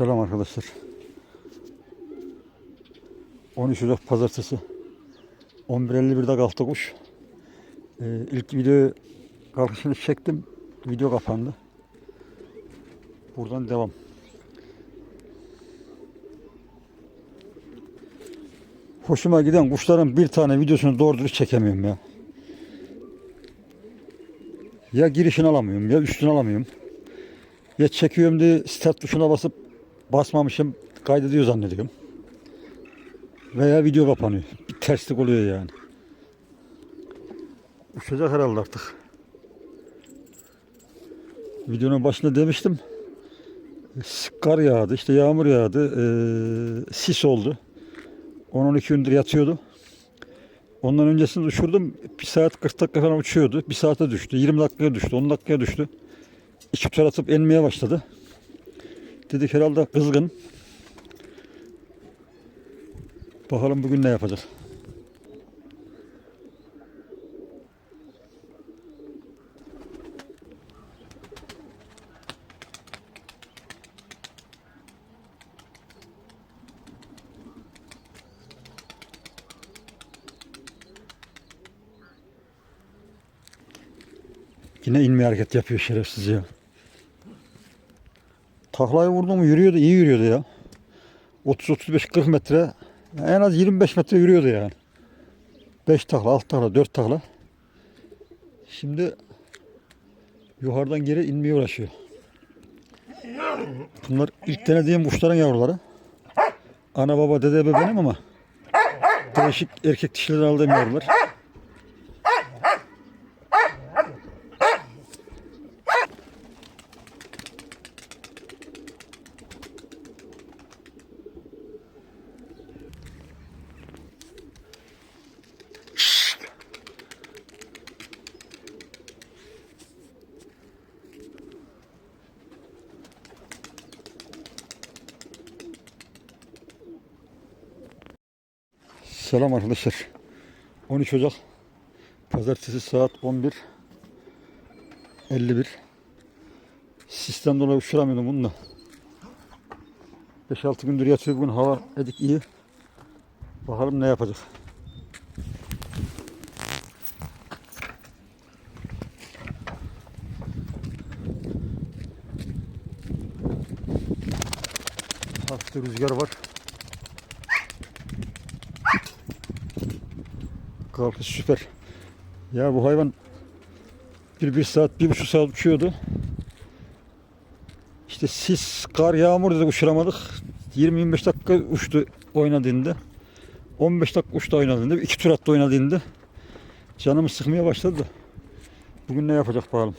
Selam arkadaşlar. 13 Ocak Pazartesi. 11.51'de kalktı kuş. Ee, ilk video kalkışını çektim. Video kapandı. Buradan devam. Hoşuma giden kuşların bir tane videosunu doğru dürüst çekemiyorum ya. Ya girişini alamıyorum ya üstünü alamıyorum. Ya çekiyorum diye start tuşuna basıp basmamışım kaydediyor zannediyorum. Veya video kapanıyor. Bir terslik oluyor yani. Uçacak herhalde artık. Videonun başında demiştim. Kar yağdı, işte yağmur yağdı, eee, sis oldu. 10-12 gündür yatıyordu. Ondan öncesinde uçurdum. 1 saat 40 dakika falan uçuyordu. 1 saate düştü. 20 dakikaya düştü. 10 dakikaya düştü. İki tur atıp inmeye başladı. Dedik herhalde kızgın. Bakalım bugün ne yapacak. Yine inme hareket yapıyor şerefsiz ya. Taklayı vurdu mu yürüyordu, iyi yürüyordu ya. 30-35-40 metre, en az 25 metre yürüyordu yani. 5 takla, 6 takla, 4 takla. Şimdi yukarıdan geri inmeye uğraşıyor. Bunlar ilk denediğim kuşların yavruları. Ana baba dede benim ama değişik erkek dişileri aldığım yavrular. Selam arkadaşlar. 13 Ocak Pazartesi saat 11.51 Sistem dolayı uçuramıyordum bunu da. 5-6 gündür yatıyor bugün hava edik iyi. Bakalım ne yapacak. Hafif rüzgar var. Kalkış süper. Ya bu hayvan bir, bir saat, bir buçuk saat uçuyordu. İşte sis, kar, yağmur dedi uçuramadık. 20-25 dakika uçtu oynadığında. 15 dakika uçtu oynadığında. iki tur attı oynadığında. Canımı sıkmaya başladı. Bugün ne yapacak bakalım.